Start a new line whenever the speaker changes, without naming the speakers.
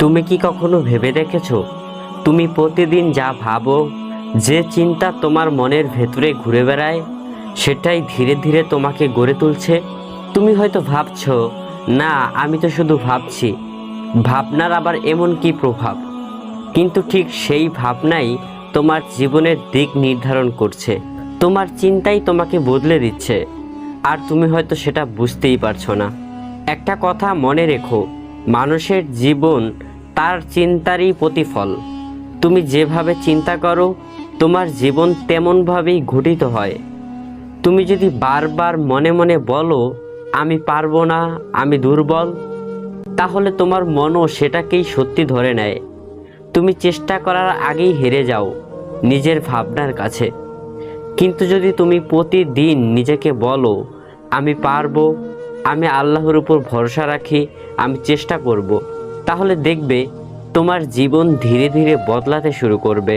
তুমি কি কখনো ভেবে দেখেছ? তুমি প্রতিদিন যা ভাবো, যে চিন্তা তোমার মনের ভেতরে ঘুরে বেড়ায়, সেটাই ধীরে ধীরে তোমাকে গড়ে তুলছে? তুমি হয়তো ভাবছ, না, আমি তো শুধু ভাবছি। ভাবনার আবার এমন কি প্রভাব? কিন্তু ঠিক সেই ভাবনাই তোমার জীবনের দিক নির্ধারণ করছে। তোমার চিন্তাই তোমাকে বদলে দিচ্ছে, আর তুমি হয়তো সেটা বুঝতেই পারছ না। একটা কথা মনে রেখো, মানুষের জীবন তার চিন্তারই প্রতিফল। তুমি যেভাবে চিন্তা করো, তোমার জীবন তেমনভাবেই ঘটিত হয়। তুমি যদি বারবার মনে মনে বলো, আমি পারব না, আমি দুর্বল, তাহলে তোমার মনও সেটাকেই সত্যি ধরে নেয়। তুমি চেষ্টা করার আগেই হেরে যাও, নিজের ভাবনার কাছে। কিন্তু যদি তুমি প্রতিদিন নিজেকে বলো, আমি পারব, আমি আল্লাহর উপর ভরসা রাখি, আমি চেষ্টা করব। তাহলে দেখবে তোমার জীবন ধীরে ধীরে বদলাতে শুরু করবে।